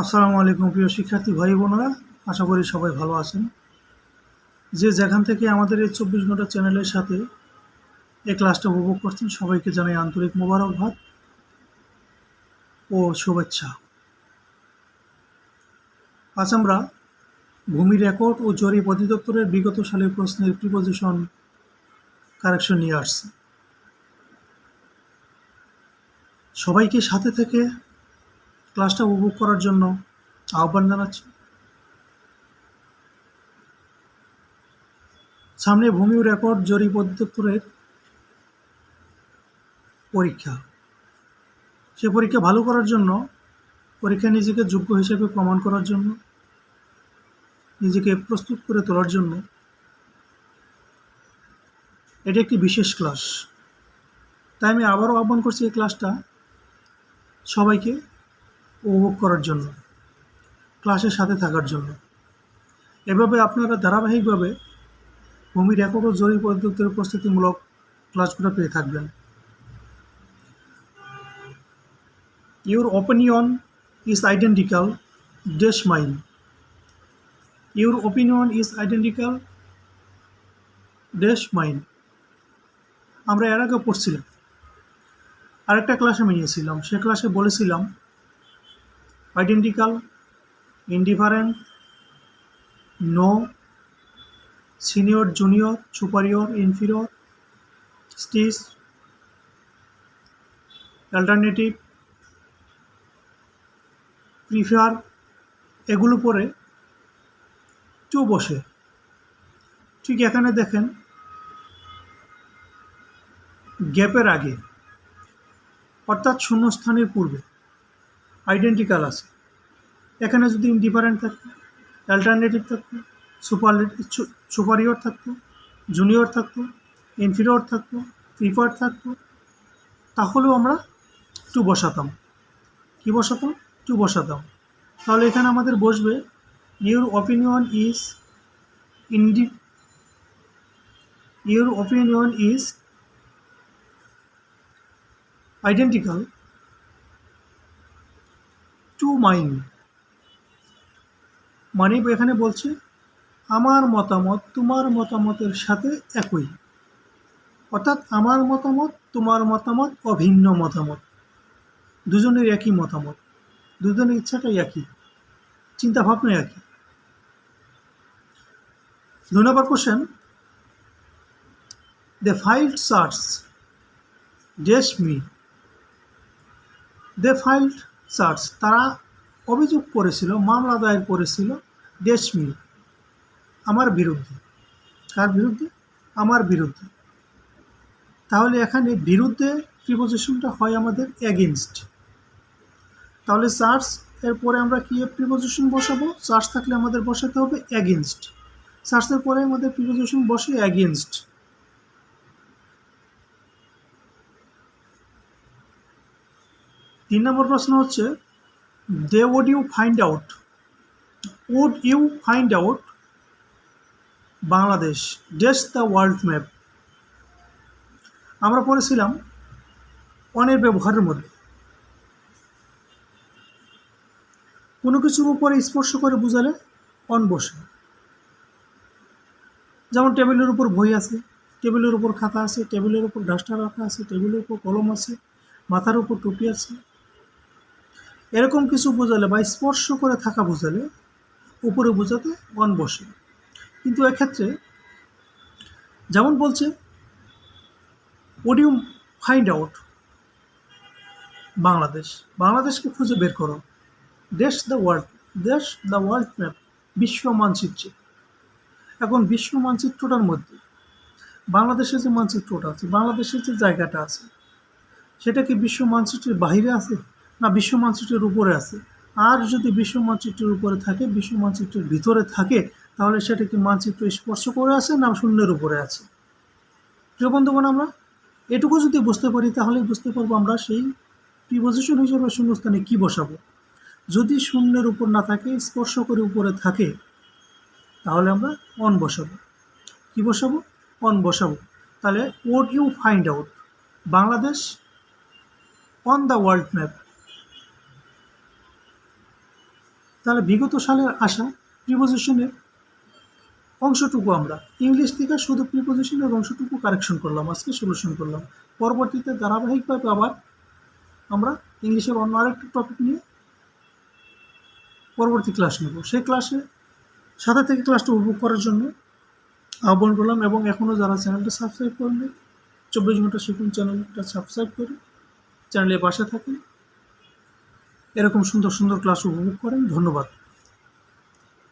আসসালামু আলাইকুম প্রিয় শিক্ষার্থী ভাই বোনেরা, আশা করি সবাই ভালো আছেন। যে যেখান থেকে আমাদের এই চব্বিশ ঘণ্টা চ্যানেলের সাথে এই ক্লাসটা উপভোগ করছেন, সবাইকে জানাই আন্তরিক মোবারকবাদ ও শুভেচ্ছা। আজ আমরা ভূমি রেকর্ড ও জরিপ অধিদপ্তরের বিগত সালের প্রশ্নের প্রিপোজিশন কারেকশন নিয়ে আসছি। সবাইকে সাথে থেকে ক্লাসটা উপভোগ করার জন্য আহ্বান জানাচ্ছি। সামনে ভূমি রেকর্ড জরিপ অধিদপ্তরের পরীক্ষা। সে পরীক্ষা ভালো করার জন্য পরীক্ষা নিজেকে যোগ্য হিসেবে প্রমাণ করার জন্য, নিজেকে প্রস্তুত করে তোলার জন্য। এটি একটি বিশেষ ক্লাস। তাই আমি আবারও আহ্বান করছি এই ক্লাসটা সবাইকে উপভোগ করার জন্য, ক্লাসের সাথে থাকার জন্য। এভাবে আপনারা ধারাবাহিকভাবে ভূমি রেকর্ড ও জরিপ অধিদপ্তরের প্রস্তুতিমূলক ক্লাসগুলো পেয়ে থাকবেন। Your opinion is identical dash mine your opinion is identical dash mine আমরা এর আগে পড়ছিলাম। আরেকটা ক্লাসে আমি নিয়েছিলাম, সে ক্লাসে বলেছিলাম identical indifferent no senior junior superior inferior স্টিস alternative prefer এগুলো পরে টু বসে। ঠিক এখানে দেখেন গ্যাপের আগে, অর্থাৎ শূন্যস্থানের পূর্বে আইডেন্টিক্যাল আছে। এখানে যদি ইনডিফারেন্ট থাকতো অ্যাল্টারনেটিভ থাকতো সুপার সুপারিয়র থাকতো জুনিয়র থাকতো ইনফিরিয়র থাকতো প্রিফার থাকতো, তাহলেও আমরা টু বসাতাম। কী বসাতাম? টু বসাতাম। তাহলে এখানে আমাদের বসবে your opinion is indie your opinion is identical mine মানে এখানে বলছে, আমার মতামত তোমার মতামতের সাথে একই। অর্থাৎ আমার মতামত, তোমার মতামত, অভিন্ন মতামত। দুজনের একই মতামত। দুজনের ইচ্ছাটাই একই। চিন্তাভাবনা একই। দু নম্বর question they filed search dash me. They filed search তারা অভিযোগ করেছিল, মামলা দায়ের করেছিল ডেসমি আমার বিরুদ্ধে। কার বিরুদ্ধে? আমার বিরুদ্ধে। তাহলে এখানে বিরুদ্ধে প্রিপোজিশনটা হয় আমাদের এগেনস্ট তাহলে চার্জ এরপরে আমরা কী প্রিপোজিশন বসাবো? চার্জ থাকলে আমাদের বসাতে হবে এগেনস্ট চার্জের পরে আমাদের প্রিপোজিশন বসে এগেনস্ট তিন নম্বর প্রশ্ন হচ্ছে they would you find out would you find out Bangladesh does the world map আমরা পড়েছিলাম অনের ব্যবহারের মধ্যে। কোনো কিছুর উপরে স্পর্শ করে বুঝালে অন বসে। যেমন টেবিলের উপর বই আছে, টেবিলের উপর খাতা আছে, টেবিলের উপর ডাস্টার রাখা আছে, টেবিলের উপর কলম আছে, মাথার উপর টুপি আছে এরকম কিছু বোঝালে বা স্পর্শ করে থাকা বোঝালে উপরে বোঝাতে অন বসে। কিন্তু এক্ষেত্রে যেমন বলছে would you find out Bangladesh. বাংলাদেশকে খুঁজে বের করো। Dash the world, dash the world map, বিশ্ব মানচিত্রে। এখন বিশ্ব মানচিত্রটার মধ্যে বাংলাদেশের যে মানচিত্রটা আছে, বাংলাদেশের যে জায়গাটা আছে, সেটা কি বিশ্ব মানচিত্রের বাহিরে আছে? না, বিশ্ব মানচিত্রের উপরে আছে। আর যদি বিশ্ব মানচিত্রের উপরে থাকে, বিশ্ব মানচিত্রের ভিতরে থাকে, তাহলে সেটা কি মানচিত্র স্পর্শ করে আছে না শূন্যের উপরে আছে? প্রিয় বন্ধুগণ, আমরা এটুকু যদি বুঝতে পারি তাহলে বুঝতে পারব আমরা সেই প্রিপোজিশন হিসেবে শূন্যস্থানে কী বসাবো। যদি শূন্যের উপর না থাকে, স্পর্শ করে উপরে থাকে, তাহলে আমরা অন বসাবো। কি বসাবো? অন বসাবো। তাহলে would you find out Bangladesh on the world map তাহলে বিগত সালের আসা প্রিপোজিশনের অংশটুকু আমরা ইংলিশ থেকে শুধু প্রিপোজিশনের অংশটুকু কারেকশন করলাম, আজকে সলিউশন করলাম। পরবর্তীতে ধারাবাহিকভাবে আবার আমরা ইংলিশের অন্য আরেকটা টপিক নিয়ে পরবর্তী ক্লাস নেব। সেই ক্লাসে সাথে থেকে ক্লাসটা উপভোগ করার জন্য আহ্বান করলাম এবং এখনও যারা চ্যানেলটা সাবস্ক্রাইব করলে চব্বিশ ঘণ্টা শিখুন চ্যানেলটা সাবস্ক্রাইব করে চ্যানেলে বাসা থাকেন। এরকম সুন্দর সুন্দর ক্লাস উপভোগ করেন। ধন্যবাদ।